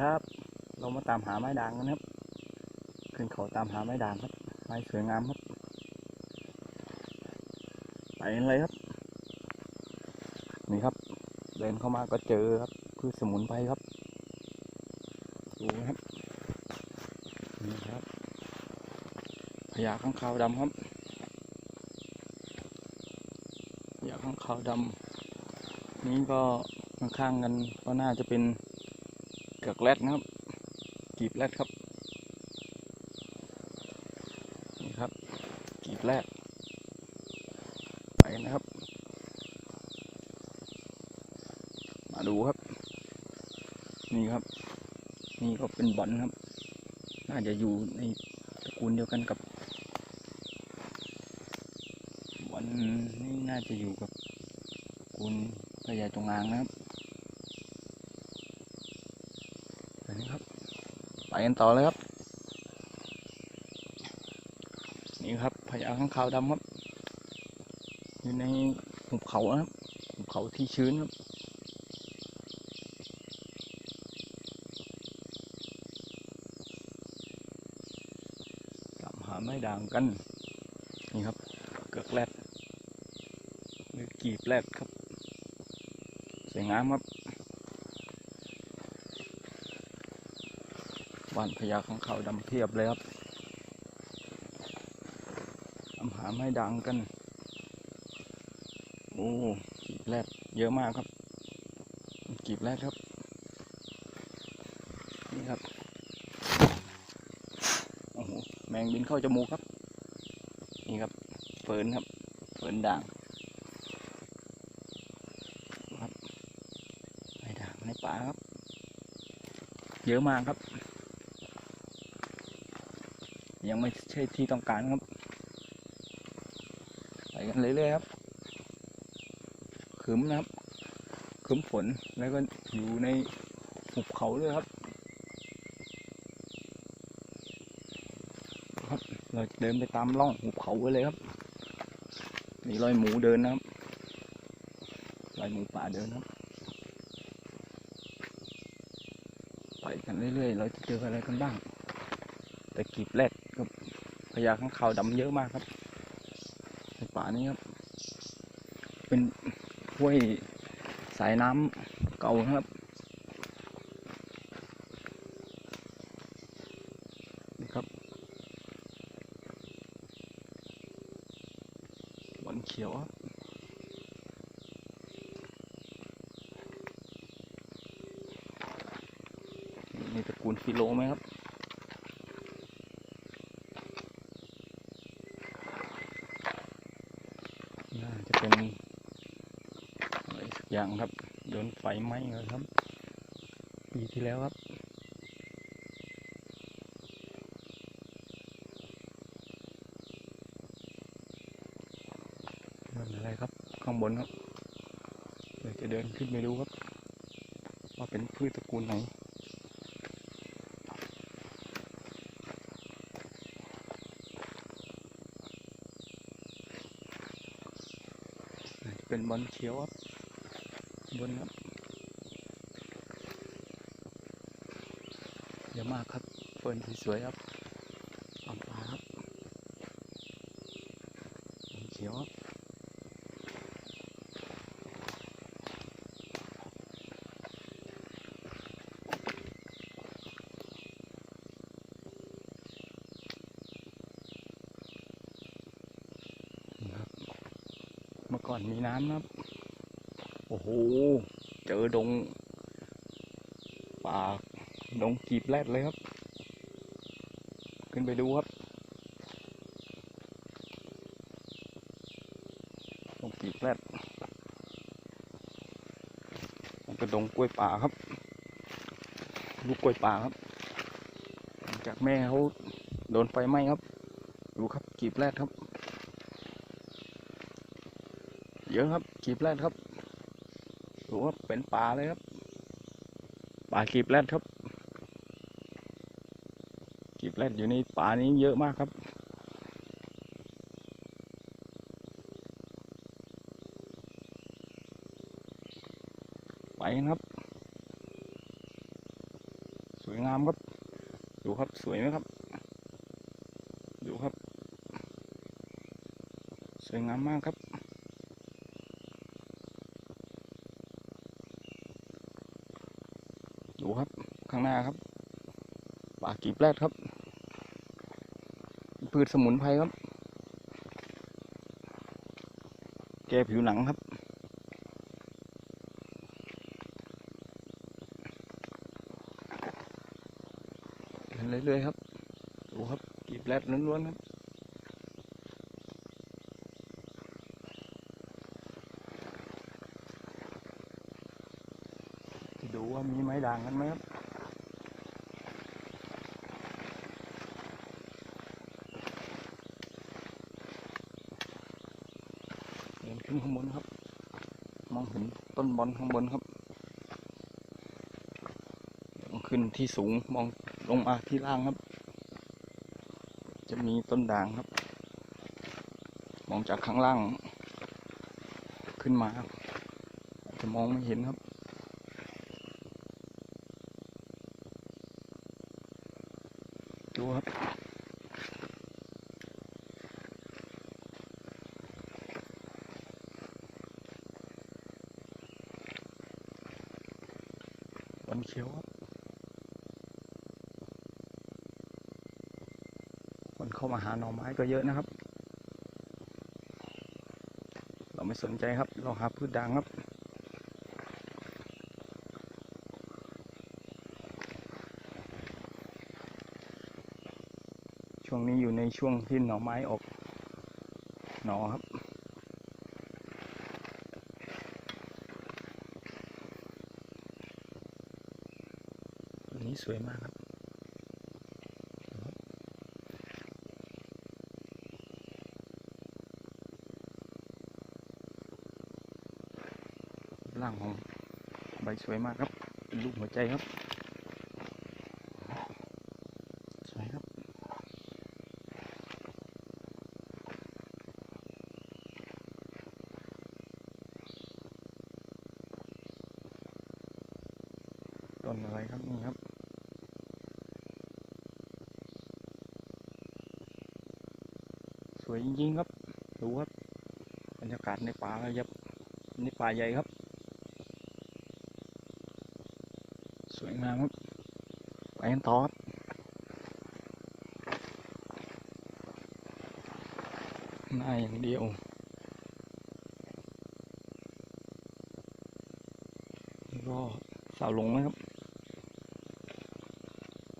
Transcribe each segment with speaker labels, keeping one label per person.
Speaker 1: ครับ เรามาตามหาไม้ด่างกันครับ ขึ้นเขาตามหาไม้ด่างครับ ไม้สวยงามครับ ไปกันเลยครับ นี่ครับ เดินเข้ามาก็เจอครับ พืชสมุนไพรครับ ดูครับ นี่ครับพญาข้างคาวดำครับพญาข้างคาวดำนี่ก็ข้างๆกันก็น่าจะเป็น กือกแรดนะครับกีบแรดครับนี่ครับกีบแรดไปนะครับ มาดูครับ นี่ครับ นี่ก็เป็นบอลครับ น่าจะอยู่ในตระกูลเดียวกันกับบอลนี่น่าจะอยู่กับกูลพญาจงอางนะครับไปนะครับ ไป กันต่อเลยครับ นี่ครับพญาข้างคาวดำครับ อยู่ในหุบเขาครับหุบเขาที่ชื้นครับตามหาไม้ด่างกัน นี่ครับ เกือกแรดหรือกีบแรดครับ สวยงามครับ บ้านพญาของเขาดำเพียบเลยครับตามหาไม้ด่างกัน โอ้กีบแรดเยอะมากครับ กีบแรดครับ นี่ครับ โอ้โห แมงบินเข้าจมูกครับ นี่ครับเฟิร์นครับเฟิร์นด่างครับไม้ด่างในป่าครับ เยอะมากครับ ยังไม่ใช่ที่ต้องการครับไปกันเรื่อยๆครับขึ้มนะครับขึ้มฝนแล้วก็อยู่ในหุบเขาด้วยครับครับ เราเดินไปตามร่องหุบเขาไว้เลยครับ มีรอยหมูเดินนะครับรอยหมูป่าเดินครับ ไปกันเรื่อยๆ เราจะเจออะไรกันบ้างต่กีบแรดกับ พญาข้างคาวดำเยอะมากครับในป่านี้ครับ เป็นห้วยสายน้ำเก่าครับนี่ครับบอลเขียวครับนี่ตระกูลฟิโลไหมครับ น่าจะเป็นอะไรสักอย่างครับ โดนไฟไหม้เลยครับ ปีที่แล้วครับนั่นอะไรครับ ข้างบนครับเดี๋ยวจะเดินขึ้นไปดูครับ ว่าเป็นพืชตระกูลไหน น่าจะ เป็นบอลเขียวครับบนครับเยอะมากครับเฟิร์นสวยครับปามปาครับอลเขียวครับ นี่ครับ เมื่ อนมีน้ำนะครับ โอ้โห เจอดงป่าดงกีบแรดเลยครับ ขึ้นไปดูครับดงกีบแรดมันก็ดงกล้วยป่าครับ ลูกกล้วยป่าครับ จากแม่เขาโดนไฟไหม้ครับ ดูครับกีบแรดครับ เยอะครับกีบแรดครับดูว่าเป็นป่าเลยครับป่ากีบแรดครับกีบแรดอยู่ในป่านี้เยอะมากครับไปครับ สวยงามครับดูครับสวยไหมครับ ดูครับ สวยงามมากครับ ดูครับ ข้างหน้าครับ ป่า กีบแรดครับ พืชสมุนไพรครับ แก้ผิวหนังครับเดินเรื่อยๆครับ ดูครับ กีบแรดล้วนๆครับดูว่ามีไม้ด่างกันไหมครับ นข้างบนครับ มองเห็นต้นบอลข้างบนครับมองขึ้นที่สูงมองลงมาที่ล่างครับ จะมีต้นด่างครับ มองจากข้างล่าง ขึ้นมาจะมองไม่เห็นครับ ดูครับ วันเขียวครับคนเข้ามาหาหน่อไม้ก็เยอะนะครับ เราไม่สนใจครับ เราหาพืชด่างครับช่วงนี้อยู่ในช่วงที่หน่อไม้ออกหน่อครับ อันนี้ สวยมากครับร่างของใบสวยมากครับเป็นรูปหัวใจครับ สวยครับ ต้นอะไรครับนี่ครับ สวยจริงๆครับ ดูครับ บรรยากาในป่าครับในป่าใหญ่ครับ สวยงามครับไปกันต่อครับหน้าอย่างเดียวแล้วก็สาวหลงไหมครับ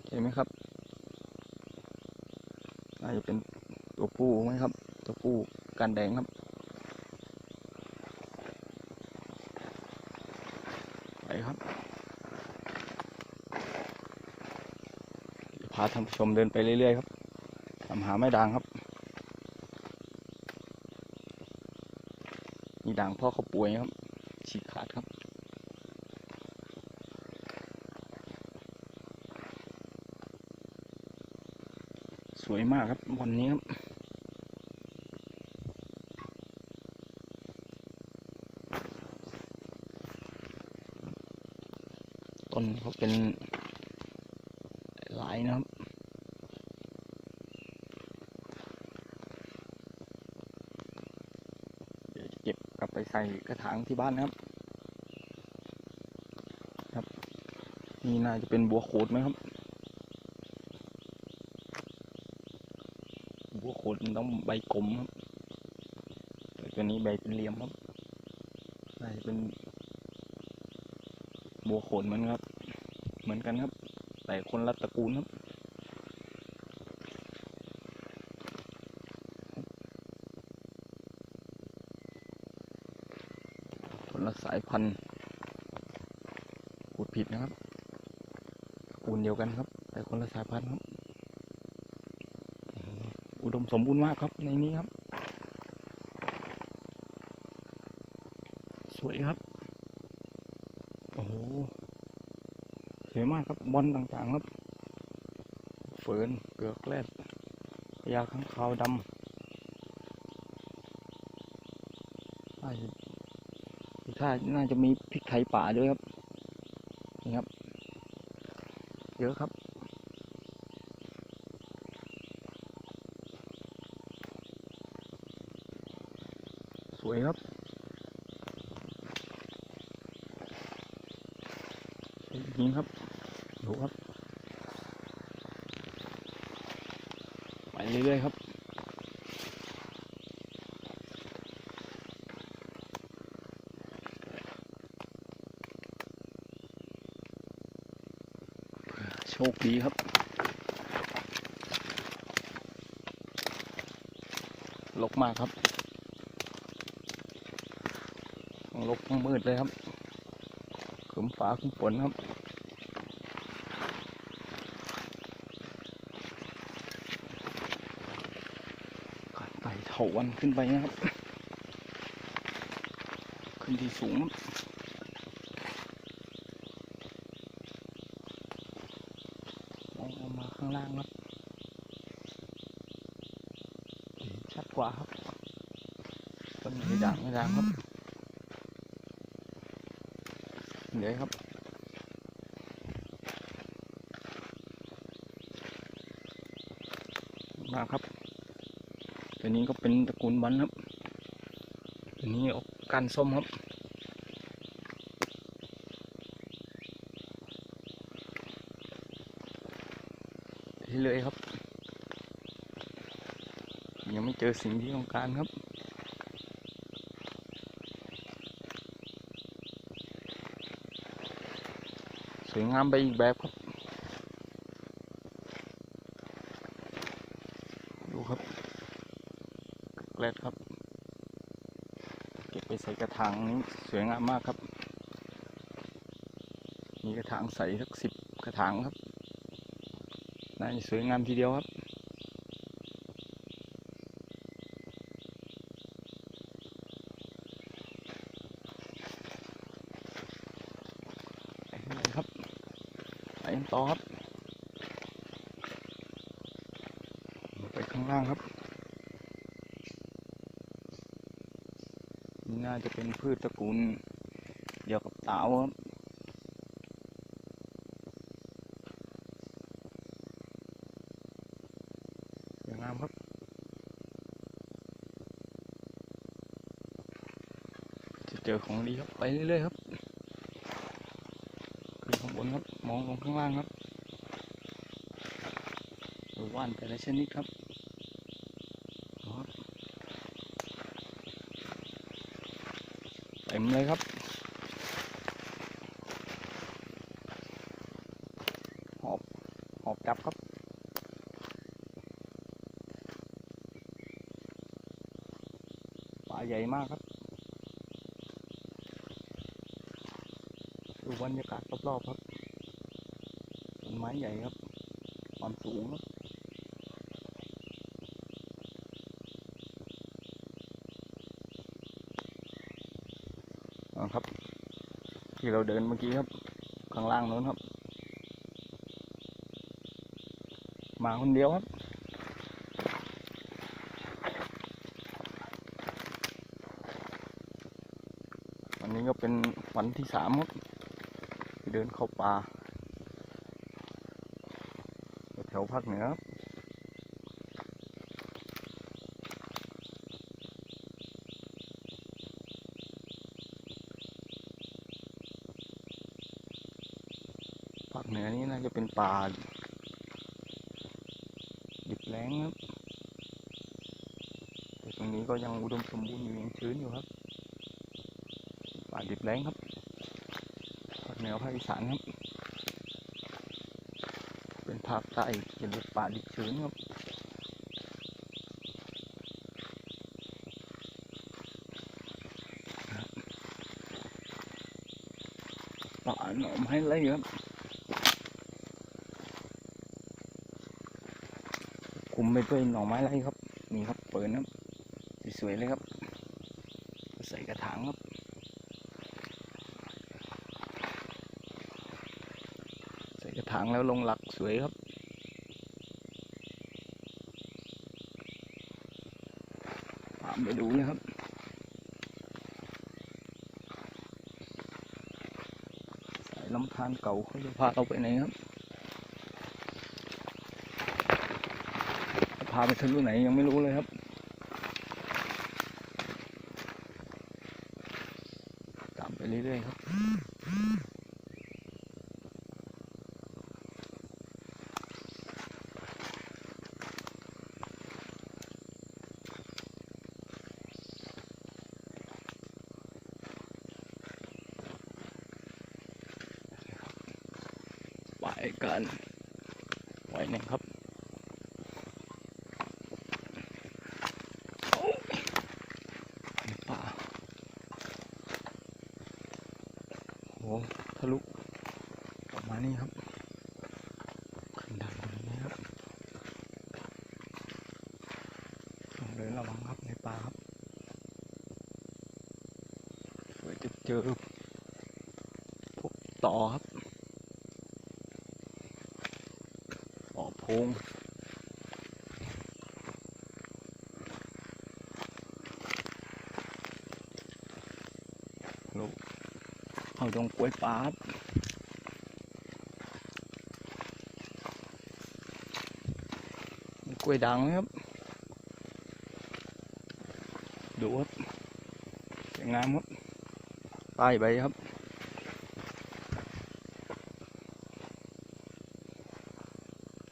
Speaker 1: เห็นไหมครับน่าจะเป็นตัวผู้ไหมครับ ตัวผู้กันแดงครับ ครับ พาท่านผู้ชมเดินไปเรื่อยๆครับตามหาไม้ด่างครับ มีด่างพ่อเขาป่วยครับ ฉีกขาดครับสวยมากครับวันนี้ครับ ต้นเขาเป็นหลายนะครับเดี๋ยวจะเก็บกลับไปใส่กระถางที่บ้านนะครับ ครับ นี่น่าจะเป็นบัวโขดไหมครับ บัวโขดมันต้องใบกลมครับตัวนี้ใบเป็นเหลี่ยมครับน่าจะเป็นบัวโขนเหมือนครับ เหมือนกันครับ แต่คนละตระกูลครับคนละสายพันธุ์พูดผิดนะครับตระกูลเดียวกันครับ แต่คนละสายพันธุ์ครับ อุดมสมบูรณ์มากครับในนี้ครับ สวยครับ โอ้โห สวยมากครับบอลต่างๆครับเฟิร์นเกลือกแรดพญาข้างคาวดำน่าจะถ้าน่าจะมีพริกไทยป่าด้วยครับ นี่ครับ เยอะครับ สวยครับสวยจริงครับดูครับ ไปเรื่อยๆครับ โชคดีครับ ลกมากครับ ลกมืดเลยครับขึมฟ้าขึมฝนครับ ไต่เถาวันขึ้นไปนะครับ ขึ้นที่สูงครับมองออกมาข้าง ล่างครับชัดกว่าครับต้นไม้ด่างไม่ด่างครับเดี๋ยวครับมาครับตัวนี้ก็เป็นตระกูลบันครับตัวนี้ออกการส้มครับ เลยครับ ยังไม่เจอสิ่งที่ต้องการครับสวยงามไปอีกแบบครับ ดูครับแกลดครับ เก็บไปใส่กระถางนี้สวยงามมากครับ มีกระถางใส่สักสิบกระถางครับ น่าจะสวยงามทีเดียวครับครับไปต่อครับ ไปข้างล่างครับ น่าจะเป็นพืชตระกูลเดียวกับเต๋าครับ สวยงามครับ จะเจ อของดีครับไปเรื่อยๆครับขึ้นข้างบนครับมองลงข้างล่างครับดูว่านแต่ละชนิดครับเต็มเลยครับหอบหอบจับครับป่าใหญ่มากครับ ดูบ รรยากาศรอบๆครับต้นไม้ใหญ่ครับ ความสูงครับครับ ที่เราเดินเมื่อกี้ครับ ข้างล่างโน้นครับ มาคนเดียวครับวันนี้ก็เป็นวันที่สามครับ ที่เดินเข้าป่าแถวภาคเหนือภาคเหนือนี่น่าจะเป็นป่าดิบแล้งครับแต่ตรงนี้ก็ยังอุดมสมบูรณ์อยู่ยังชื้นอยู่ครับป่าดิบแล้งครับ นือภาคอีสานครับ เป็นภาคใต้เรียกป่าดิบชื้นครับป่าหน่อไม้ไรครับคุมไปด้วยหน่อไม้ไรครับ นี่ครับเปิดครับสวยๆเลยครับ ใส่กระถางครับางแล้วลงหลักสวยครับ ตามไปดูนะครับสายลำธารเก่าเขาจะพาเราไปไหนครับ พาไปทะลุไหนยังไม่รู้เลยครับตามไปเรื่อยๆครับ ไปกันไว้หนึ่งครับโอ้ยในป่าโอ้ทะลุออกมานี่ครับขึ้นดันตรงนี้ครับต้องเดินระวังครับในป่าครับเพื่อจะเจอพวกต่อครับ ออกโพงลูกเอาตรงกล้วยปาบมีกล้วยดังไหมครับ ดูครับสวยงามครับป้ายใบครับ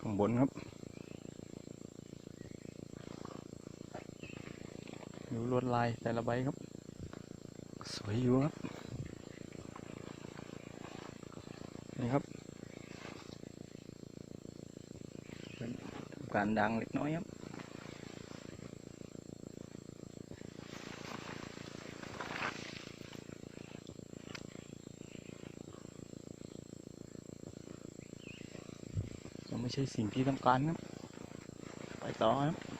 Speaker 1: ข้างบนครับ ดูลวดลายแต่ละใบครับ สวยอยู่ครับ นี่ครับเป็นการดังเล็กน้อยครับไม่ใช่สิ่งที่ต้องการครับ ไปต่อครับ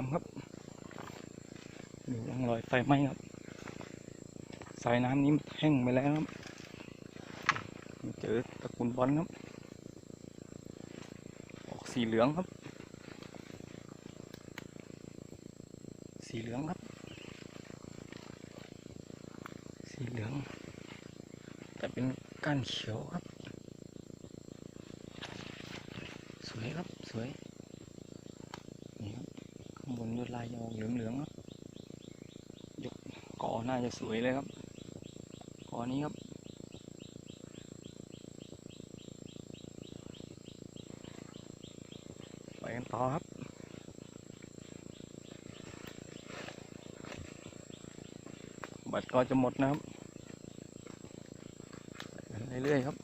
Speaker 1: ามครับดูร่องรอยไฟไหม้ครับ สายน้ำนี้แห้งไปแล้วครับเจอตะกุนบอลครับ ออกสีเหลืองครับ สีเหลืองครับ สีเหลือง แต่เป็นก้านเขียวครับ สวยครับ สวย ข้างบนลวดลายจะออกเหลืองๆครับยกกอน่าจะสวยเลยครับกอนี้ครับไปกันต่อครับบัตรก็จะหมดนะครับเรื่อยๆครับ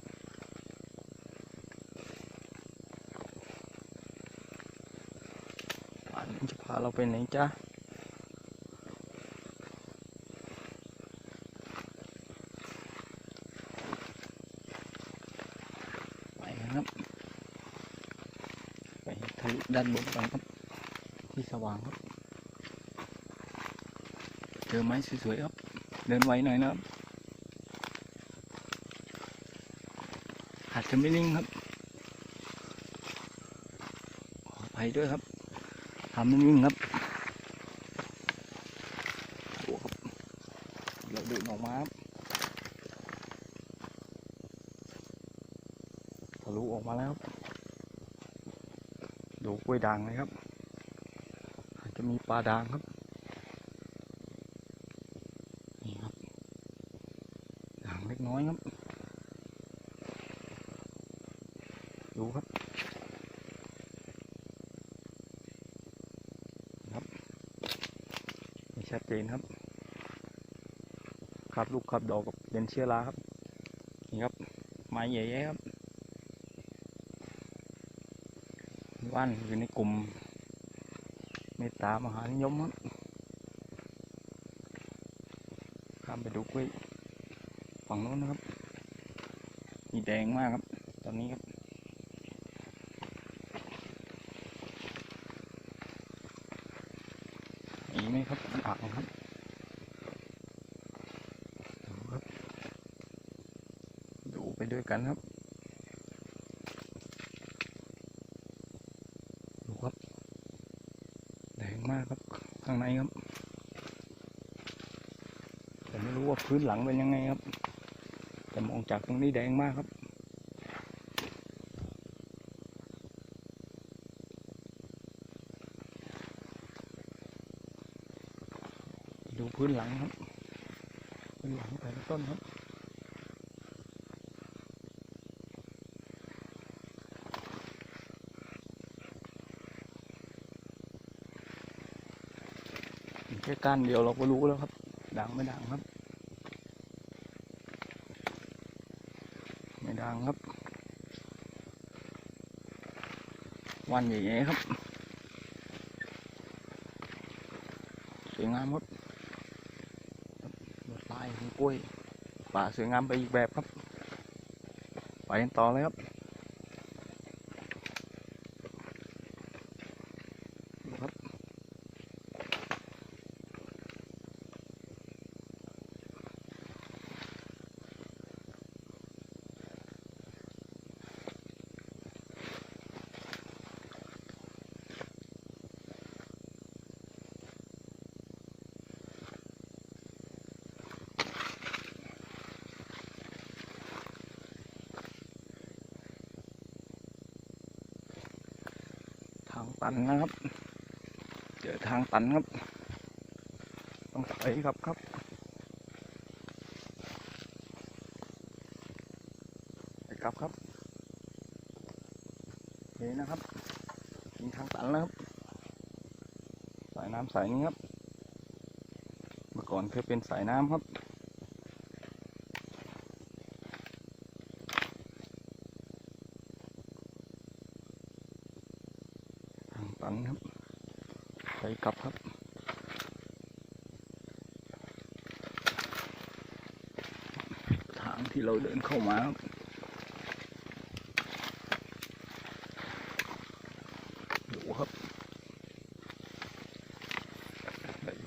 Speaker 1: ป่านนี้จะพา เราไปไหนจ้าไปครับ ไปทะลุด้านบนกันครับ ที่สว่างครับ เจอไม้สวยๆครับ เดินไวหน่อยนะครับอาจจะไม่นิ่งครับขออภัยด้วยครับ ทำไม่นิ่งครับดูครับเราดินออกมาครับทะลุออกมาแล้วครับดูกล้วยด่างเลยครับ อาจจะมีปลาด่างครับนี่ครับด่างเล็กน้อยครับ ดูครับ ครับไม่ ชัดเจนครับครับลูกครับดอกกับเป็นเชื้อราครับนี่ครับไม้ใหญ่ๆครับว่านอยู่ในกลุ่มเมตตามหานิยมครับข้ามไปดูกล้วยฝั่งโน้นนะครับนี่แดงมากครับ ตอนนี้ครับ มีไหม ครับอ่างครับดูครับ ดูไปด้วยกันครับ ดูครับแดงมากครับ ข้างในครับ แต่ไม่รู้ว่าพื้นหลังเป็นยังไงครับ แต่มองจากตรงนี้แดงมากครับ พื้นหลังครับพื้นหลังแต่ละต้นครับแค่ก้านเดียวเราก็รู้แล้วครับดังไม่ดังครับ ไม่ดังครับ วันใหญ่ๆครับ สวยงามครับลวดลายของ กล้วยป่าสวยงามไปอีกแบบครับ ไปกันต่อเลยครับ นนะครับ เจอทางตันครับ ต้องถอยครับครับไปกลับครับนี่นะครับถึงทางตันแล้วครับ สายน้ำสายนี้ครับ เมื่อก่อนเคยเป็นสายน้ำครับ ทางตันครับไปกลับครับ ทางที่ เราเดินเข้ามาครับดูครับ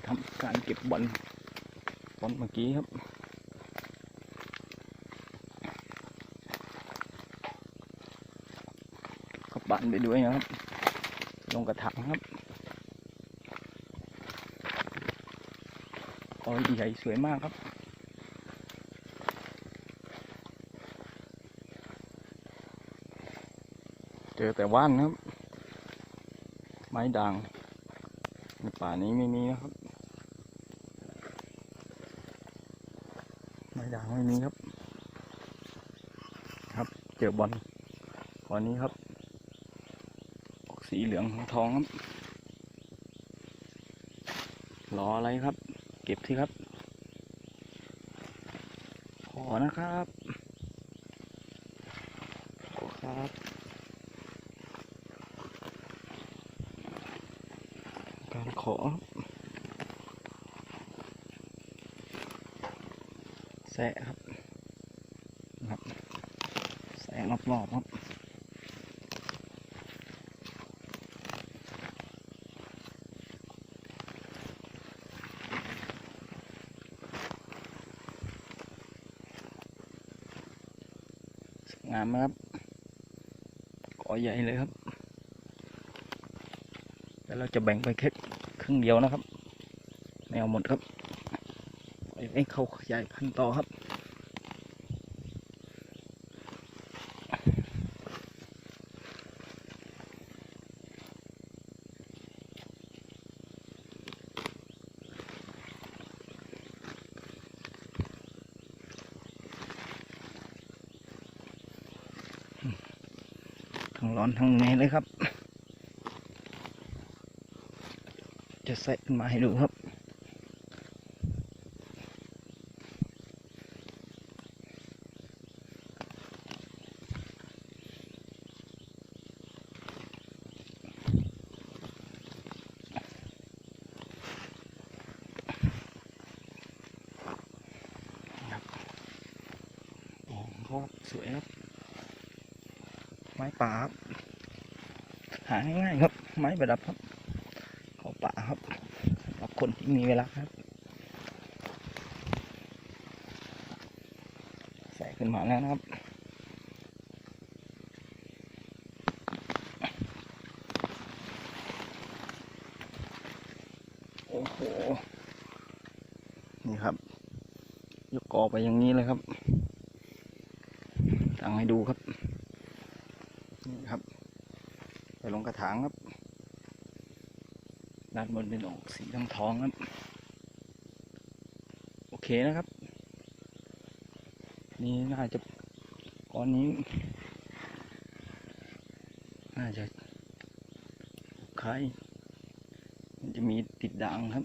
Speaker 1: ทำการเก็บบอลบอลเมื่อกี้ครับขับบันไปด้วยนะครับ ลงกระถางครับอ้ยใหญ่สวยมากครับ เจอแต่ว่านครับ ไม้ด่างในป่านี้ไม่มีนะครับ ไม้ด่างไม่มีครับ ครับเจอบอลวันนี้ครับ ออกสีเหลืองทองครับรออะไรครับ เก็บที่ครับ ขอนะครับ ขอครับ การ ขอแสะครับนะครับแสะรอบๆครับสงามนะครับกอใหญ่เลยครับ แล้วเราจะแบ่งไปแค่ รึ่งเดียวนะครับไม่เอาหมดครับปล่อยให้เขาขยายพันธุ์ต่อครับทั้งร้อนทั้งเหนื่อยเลยครับ จะใส่ขึ้นมาให้ดูครับ โอ้สวยครับ ไม้ป่าครับหาง่ายๆครับ ไม้ประดับครับ เขาป่าครับสำหรับ คนที่มีเวลาครับ ใส่ขึ้นมาแล้วนะครับโอ้โหนี่ครับ ยกกอไปอย่างนี้เลยครับตั้งให้ดูครับ นี่ครับ ไปลงกระถางครับ ด้านบนเป็นออกสีทองทองๆครับ โอเคนะครับ นี่น่าจะก้อนนี้ น่าจะไข่มันจะมีติดด่างครับ